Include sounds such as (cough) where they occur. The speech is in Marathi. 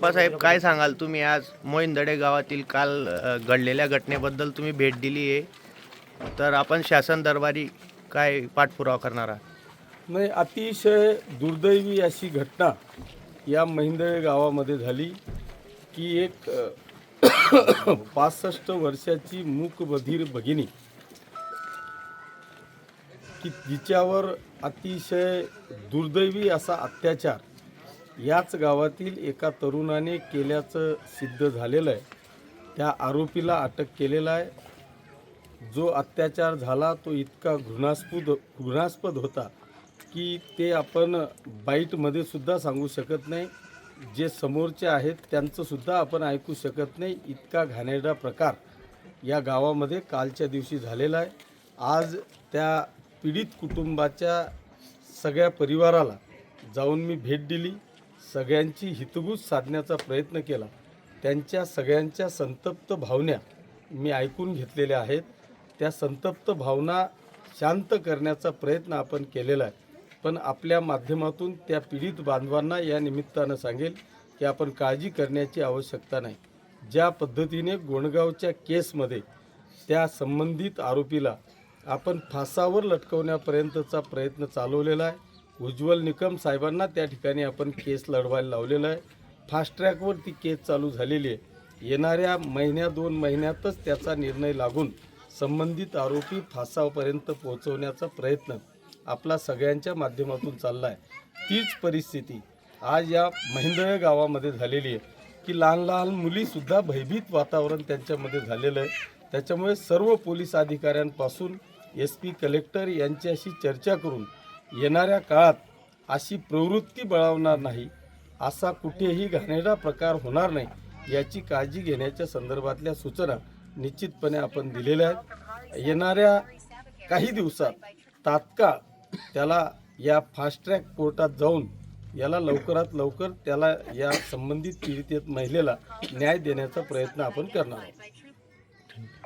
बाबासाहेब काय सांगाल तुम्ही आज? मोहिंदडे गावातील काल घडलेल्या घटनेबद्दल तुम्ही भेट दिली आहे. तर आपण शासन दरबारी काय पाठपुरावा करणार आहात? नाही अतिशय दुर्दैवी अशी घटना या महिंदळे गावामध्ये झाली की एक (coughs) पासष्ट वर्षाची मूकबधीर भगिनी की जिच्यावर अतिशय दुर्दैवी असा अत्याचार याच गावातील एका तरुणाने केल्याचं सिद्ध झालेलं आहे. त्या आरोपीला अटक केलेला आहे. जो अत्याचार झाला तो इतका घृणास्पद घृणास्पद होता की ते आपण बाईटमध्ये सुद्धा सांगू शकत नाही. जे समोरचे आहेत त्यांचंसुद्धा आपण ऐकू शकत नाही. इतका घाणेरडा प्रकार या गावामध्ये कालच्या दिवशी झालेला आहे. आज त्या पीडित कुटुंबाच्या सगळ्या परिवाराला जाऊन मी भेट दिली. सगळ्यांची हितगुज साधण्याचा प्रयत्न केला. त्यांच्या सगळ्यांच्या संतप्त भावना मी ऐकून घेतलेल्या आहेत. त्या संतप्त भावना शांत करण्याचा प्रयत्न आपण केलेला आहे. पण आपल्या माध्यमातून त्या पीडित बांधवांना या निमित्तानं सांगेल की आपण काळजी करण्याची आवश्यकता नाही. ज्या पद्धतीने गोंडगावच्या केसमध्ये त्या संबंधित आरोपीला आपण फासावर लटकवण्यापर्यंतचा प्रयत्न चालवलेला आहे उज्ज्वल निकम साहेबांना त्या ठिकाणी आपण केस लढवायला लावलेलं आहे. फास्ट ट्रॅकवर ती केस चालू झालेली आहे. येणाऱ्या महिन्या दोन महिन्यातच त्याचा निर्णय लागून संबंधित आरोपी फासापर्यंत पोहोचवण्याचा प्रयत्न आपला सगळ्यांच्या माध्यमातून चालला आहे तीच परिस्थिती आज या महिंदळे गावामध्ये झालेली आहे. की लहान लहान मुलीसुद्धा भयभीत वातावरण त्यांच्यामध्ये झालेलं आहे. त्याच्यामुळे सर्व पोलीस अधिकाऱ्यांपासून एस पी कलेक्टर यांच्याशी चर्चा करून येणाऱ्या काळात अशी प्रवृत्ती बळावणार नाही असा कुठेही घाणेरडा प्रकार होणार नाही याची काळजी घेण्याच्या संदर्भातल्या सूचना निश्चितपणे आपण दिलेल्या आहेत. येणाऱ्या काही दिवसात तात्काळ त्याला या फास्ट ट्रॅक कोर्टात जाऊन याला लवकरात लवकर त्याला या संबंधित पीडित महिलेला न्याय देण्याचा प्रयत्न आपण करणार आहोत.